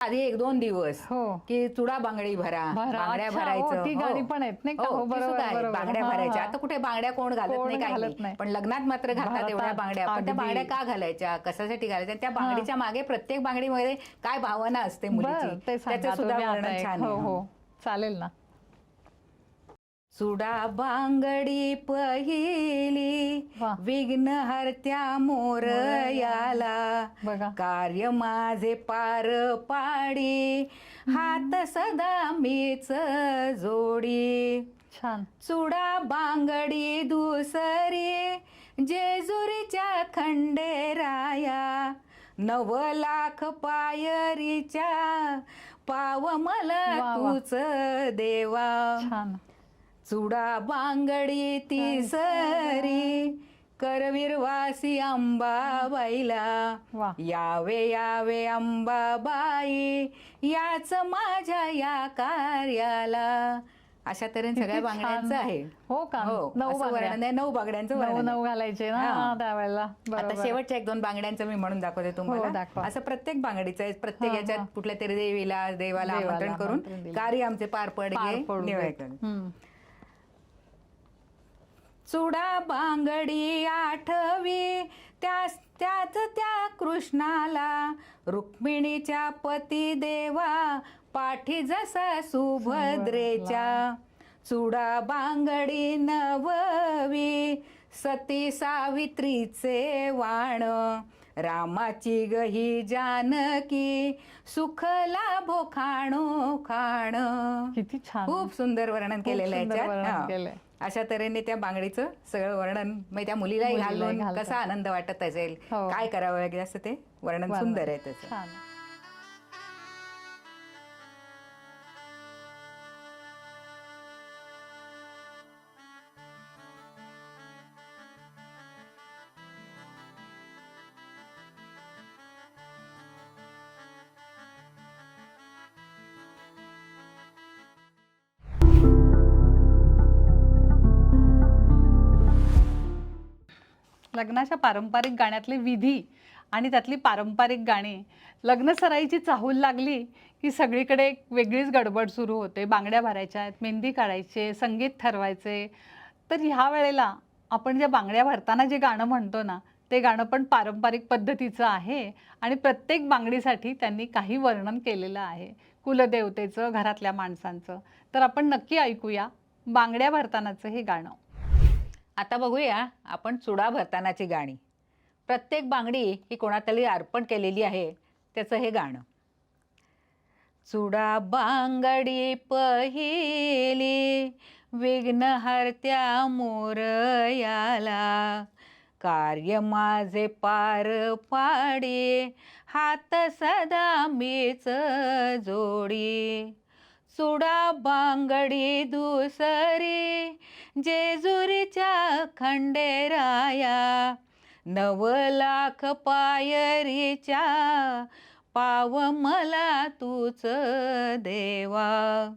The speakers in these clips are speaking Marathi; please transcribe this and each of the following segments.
आधी एक दोन दिवस हो की चुडा बांगडी भरा भरा. बांगड्या अच्छा, भरायचं हो, ती गाणी पण आहेत नाही का? हो, हो, ती बरोबर, सुद्धा आहेत. बरोबर. बांगड्या हा, भरायच्या हा. आता कुठे बांगड्या कोण घालत कोण नाही काही घालत नाही. नाही. पण लग्नात मात्र घालतात एवढ्या बांगड्या पण त्या अगदी. बांगड्या का घालायच्या कशासाठी घालायच्या त्या बांगडीच्या मागे प्रत्येक बांगडीमध्ये काय भावना असते बर मुलीची ते सांगा त्याचं सुद्धा तुम्ही आता वर्णन एक. छान हो आहे. हो चालेल ना चुडा बांगडी पहिली. विघ्न हरत्या मोरयाला बघा. कार्य माझे पार पाडी. हात सदा मीच जोडी. छान. चुडा बांगडी दुसरी. जेजुरीच्या खंडेराया नव लाख पायरीच्या. पाव मला. तूच देवा. चुडा बांगडी तिसरी. करवीरवासी अंबाबाईला यावे यावे अंबाबाई याच माझ्या या कार्याला. अशा तऱ्हेने किती सगळ्या. बांगड्यांचं आहे. हो का? हो. नऊ असं बांगड्या. वर्णन आहे. नऊ बांगड्यांचं नऊ. नऊ घालायचे ना? हा. त्यावेळेला. आता शेवटच्या एक दोन बांगड्यांचं मी म्हणून दाखवते हो, तुम्हाला दाखवा. असं प्रत्येक बांगडीचं आहे. प्रत्येक हा, याच्यात हा. कुठल्या तरी देवीला देवाला आमंत्रण करून. कार्य आमचे पार पार चुडा बांगडी आठवी. त्या त्याच त्या कृष्णाला रुक्मिणीच्या पती देवा पाठी जसा सुभद्रेच्या. चुडा बांगडी नववी सती सावित्रीचे वाण. रामाची गही जानकी सुख लाभो खाणो. खाण किती छान. खूप सुंदर वर्णन केलेलं आहे अशा तऱ्हेने त्या बांगडीचं सगळं वर्णन म्हणजे त्या मुलीलाही घालून. कसा आनंद वाटत असेल हो. काय करावं वगैरे असं ते वर्णन वर्णन. सुंदर आहे त्याचं लग्नाच्या पारंपरिक गाण्यातले विधी आणि त्यातली पारंपरिक गाणी. लग्न सराईची चाहूल लागली की सगळीकडे एक वेगळीच गडबड सुरू होते. बांगड्या भरायच्या आहेत मेहंदी काढायचे संगीत ठरवायचे. तर ह्या वेळेला आपण ज्या बांगड्या भरताना जे गाणं म्हणतो ना ते गाणं पण पारंपरिक पद्धतीचं आहे आणि प्रत्येक बांगडीसाठी त्यांनी काही वर्णन केलेलं आहे. कुलदेवतेचं घरातल्या माणसांचं. तर आपण नक्की ऐकूया बांगड्या भरतानाचं हे गाणं. आता बघूया आपण चुडा भरतानाची गाणी. प्रत्येक बांगडी ही कोणातरी अर्पण केलेली आहे त्याचं हे गाणं. चुडा बांगडी पहिली विघ्नहर्त्या मोरयाला. कार्य माझे पार पाडी हात सदा मीच जोडी. चुडा बांगडी दुसरी जेजुरीच्या खंडेराया नव लाख पायरीच्या पाव मला तूच देवा.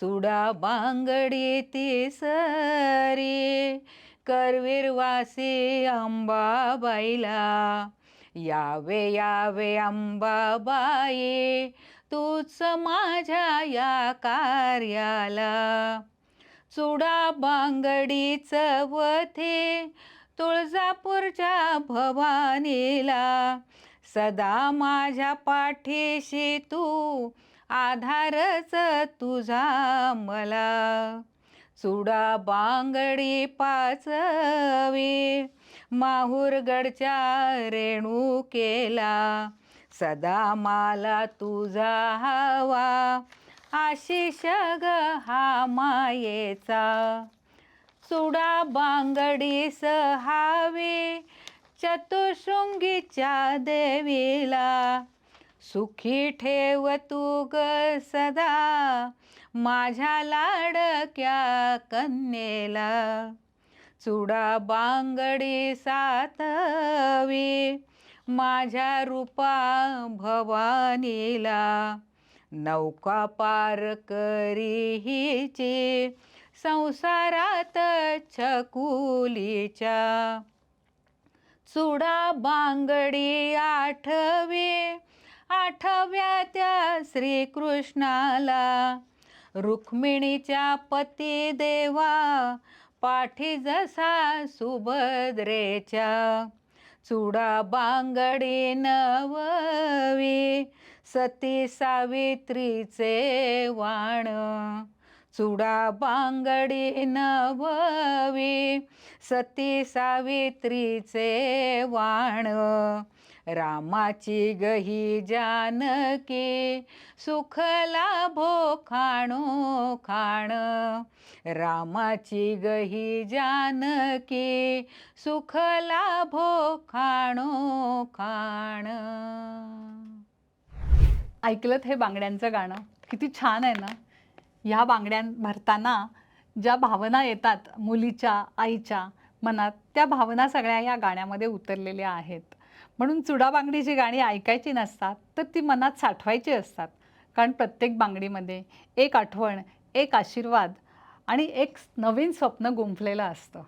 चुडा बांगडी तिसरी करवीरवासी अंबाबाईला. यावे यावे अंबाबाई तूच माझ्या या कार्याला. चुडा बांगडी चवथे तुळजापूरच्या भवानीला सदा माझ्या पाठीशी तू आधारच तुझा मला. चुडा बांगडी पाचवी माहूरगडच्या रेणू केला सदा मला तुझा हवा. आशिष ग हा मायेचा. चुडा बांगडी सहावी चतुशृंगीच्या देवीला. सुखी ठेव तू ग सदा माझ्या लाडक्या कन्येला. चुडा बांगडी सातवी माझ्या रूपा भवानीला. नौका पार करी हिची संसारात छकुलीच्या. चुडा बांगडी आठवी आठव्या त्या श्रीकृष्णाला. रुक्मिणीच्या पती देवा पाठी जसा सुभद्रेच्या. चुडा बांगडी नववी सती सावित्रीचे वाण. चुडा बांगडी नववी. सती सावित्रीचे वाण. रामाची गही जानकी. सुखला लाभो खाणो. खाण रामाची गही जानकी. सुखला भोखाणो खाणो खाण. ऐकलं हे बांगड्यांचं गाणं? किती छान आहे ना? ह्या बांगड्यां भरताना ज्या भावना येतात मुलीच्या आईच्या मनात त्या भावना सगळ्या या गाण्यामध्ये उतरलेल्या आहेत. म्हणून चुडा बांगडी जी गाणी ऐकायची नसतात तर ती मनात साठवायची असतात. कारण प्रत्येक बांगडीमध्ये एक आठवण एक आशीर्वाद आणि एक नवीन स्वप्न गुंफलेलं असतं.